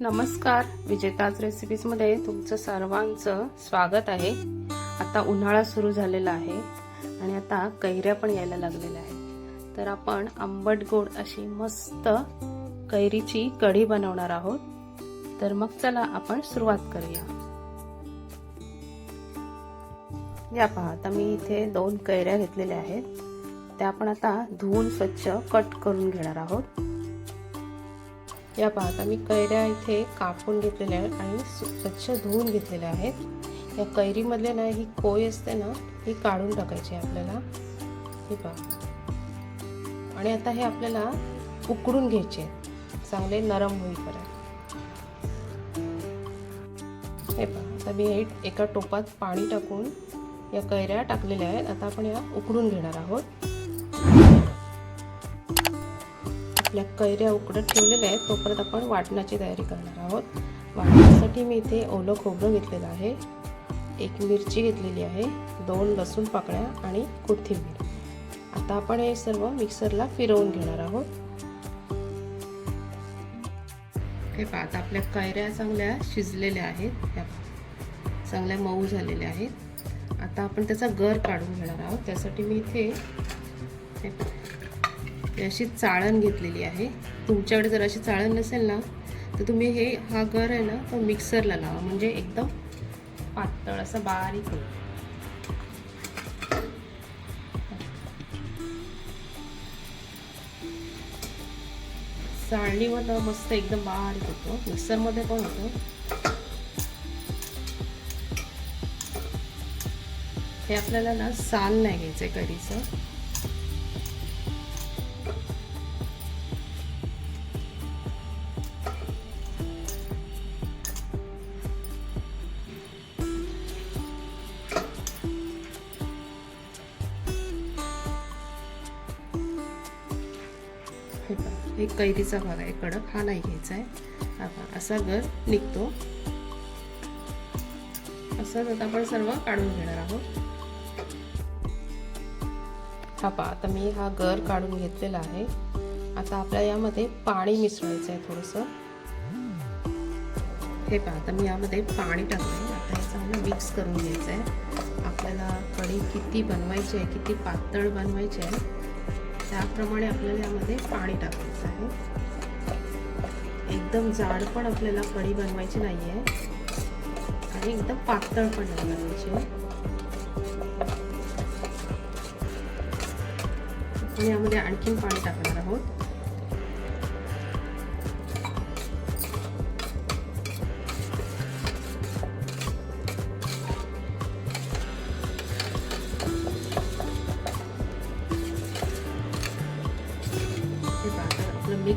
नमस्कार. विजेताज रेसिपीजमध्ये तुमचं सर्वांचं स्वागत आहे. आता उन्हाळा सुरू झालेला आहे आणि आता कैऱ्या पण यायला लागलेल्या आहेत. तर आपण आंबट गोड अशी मस्त कैरीची कढी बनवणार आहोत. तर मग चला आपण सुरुवात करूया. या पहा आता मी इथे दोन कैऱ्या घेतलेल्या आहेत. त्या आपण आता धुवून स्वच्छ कट करून घेणार आहोत. या पाहता मी कैऱ्या इथे कापून घेतलेल्या आहेत आणि स्वच्छ धुवून घेतलेल्या आहेत. या कैरीमधले ना ही कोय असते ना ही काढून टाकायची आहे आपल्याला. हे पहा. आणि आता हे आपल्याला उकडून घ्यायचे चांगले नरम होईपर्यंत. हे पहा. आता मी हे एका टोपात पाणी टाकून या कैऱ्या टाकलेल्या आहेत. आता आपण या उकडून घेणार आहोत. आपल्या कैऱ्या उकडत ठेवलेल्या आहेत तोपर्यंत आपण वाटणाची तयारी करणार आहोत. वाटण्यासाठी मी इथे ओलं खोबरं घेतलेलं आहे. एक मिरची घेतलेली आहे दोन लसूण पाकळ्या आणि कोथिंबीर. आता आपण हे सर्व मिक्सरला फिरवून घेणार आहोत. हे पहा आता आपल्या कैऱ्या चांगल्या शिजलेल्या आहेत. ह्या चांगल्या मऊ झालेल्या आहेत. आता आपण त्याचा गर काढून घेणार आहोत. त्यासाठी मी इथे अशी चाळण घेतलेली आहे. तुमच्याकडे जर अशी चाळण नसेल ना तर तुम्ही हे हा गर आहे ना तो मिक्सरला लावा. म्हणजे एकदम पातळ असं बारीक होईल. चाळणीवर मस्त एकदम बारीक होतो. मिक्सरमध्ये पण होतो. हे आपल्याला ना साल नाही घ्यायचं आहे करीचं हे कैरीचा भाग आहे कडक. हा नाही घ्यायचा आहे. हा असा गर निघतो. असंच आता आपण सर्व काढून घेणार आहोत. हा पा आता मी हा गर काढून घेतलेला आहे. आता आपल्या यामध्ये पाणी मिसळायचं आहे थोडंसं. हे पहा आता मी यामध्ये पाणी टाकलं आता हे चांगलं मिक्स करून घ्यायचं आहे. आपल्याला कढी किती बनवायची आहे किती पातळ बनवायची आहे त्याप्रमाणे आपल्याला यामध्ये पाणी टाकायचं आहे. एकदम जाड पण आपल्याला कढी बनवायची नाही आहे आणि एकदम पातळ पण नाही बनवायची. आपण यामध्ये आणखीन पाणी टाकणार आहोत.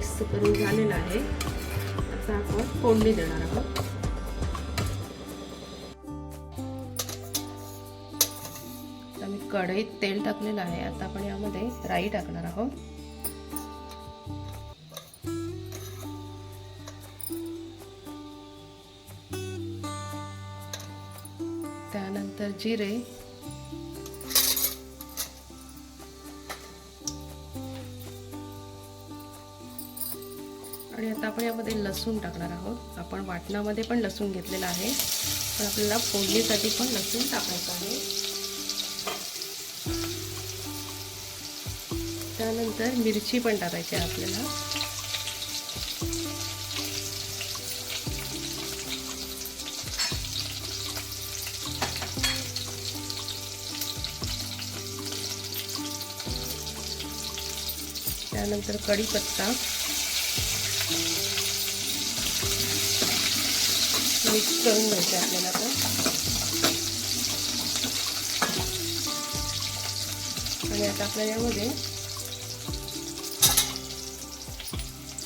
मिक्स करून झालेलं आहे. आता आपण फोडणी देणार आहोत. आता मी कढईत तेल टाकलेलं आहे. आता आपण यामध्ये राई टाकणार आहोत. त्यानंतर जिरे आणि आता आपण यामध्ये लसूण टाकणार आहोत. आपण वाटणामध्ये पण लसूण घेतलेला आहे. पण आपल्याला फोडणीसाठी पण लसूण टाकायचं आहे. त्यानंतर मिरची पण टाकायची आहे आपल्याला. त्यानंतर कढीपत्ता. मिक्स करून घ्यायचं आपल्याला आता. आणि आता आपल्या यामध्ये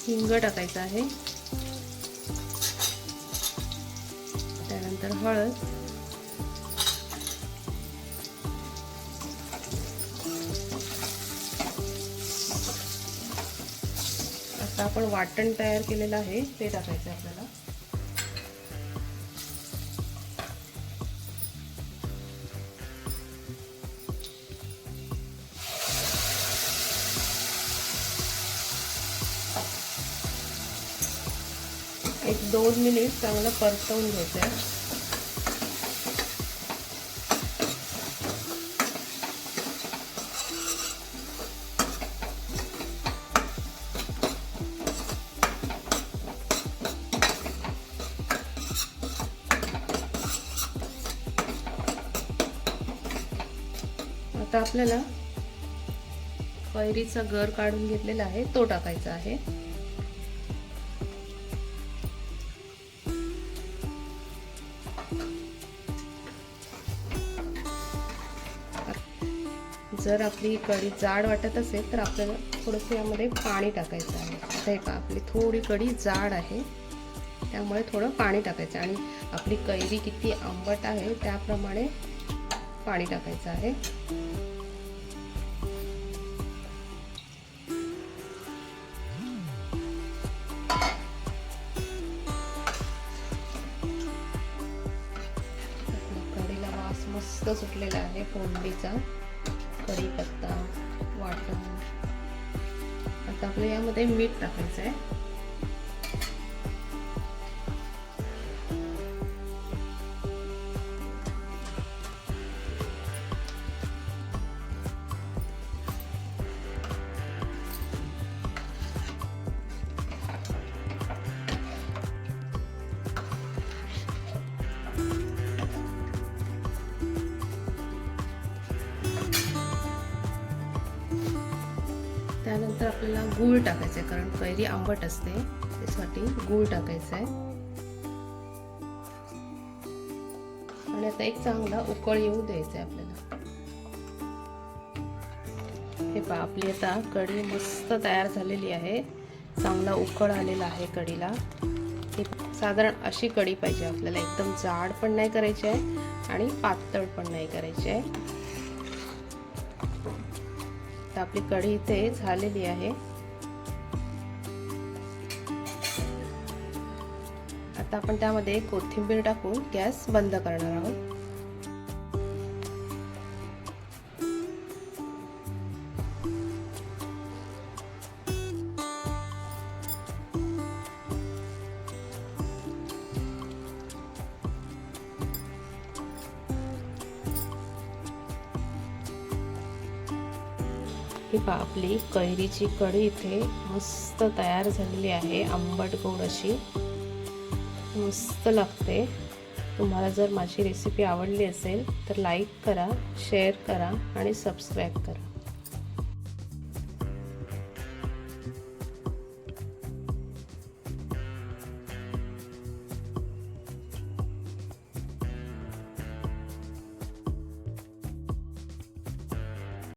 हिंग टाकायचं आहे. त्यानंतर हळद. आता आपण वाटण तयार केलेलं आहे ते टाकायचं आपल्याला. एक दोन मिनिट चांगलं परतवून घ्यायचं आहे आता आपल्याला कैरीचा गर काढून घेतलेला आहे तो टाकायचा आहे. जर आपली कढी जाड वाटत असेल तर आपल्याला थोडंसं यामध्ये पाणी टाकायचं आहे. आता हे का आपली थोडी कढी जाड आहे. त्यामुळे थोडं पाणी टाकायचं आणि आपली कैरी किती आंबट आहे त्याप्रमाणे पाणी टाकायचं आहे. कढीला वास मस्त सुटलेला आहे फोंडीचा कढीपत्ता वाटण. आता आपलं यामध्ये मीठ टाकायचं आहे त्यानंतर आपल्याला गूळ टाकायचं आहे कारण कैरी आंबट असते. त्यासाठी गूळ टाकायचं आहे. आणि आता एक चांगला उकळ येऊ द्यायचा आहे आपल्याला. हे पहा आपली आता कढी मस्त तयार झालेली आहे. चांगला उकळ आलेला आहे कढीला. साधारण अशी कढी पाहिजे आपल्याला. एकदम जाड पण नाही करायची आहे आणि पातळ पण नाही करायची आहे. तर आपली कढी इथे झालेली आहे. आता आपण त्यामध्ये कोथिंबीर टाकून गॅस बंद करणार आहोत. हे पहा आपली कैरीची कढी इथे मस्त तयार झालेली आहे आंबट गोड अशी. मस्त लागते. तुम्हाला जर माझी रेसिपी आवडली असेल तर लाईक करा शेअर करा आणि सबस्क्राईब करा.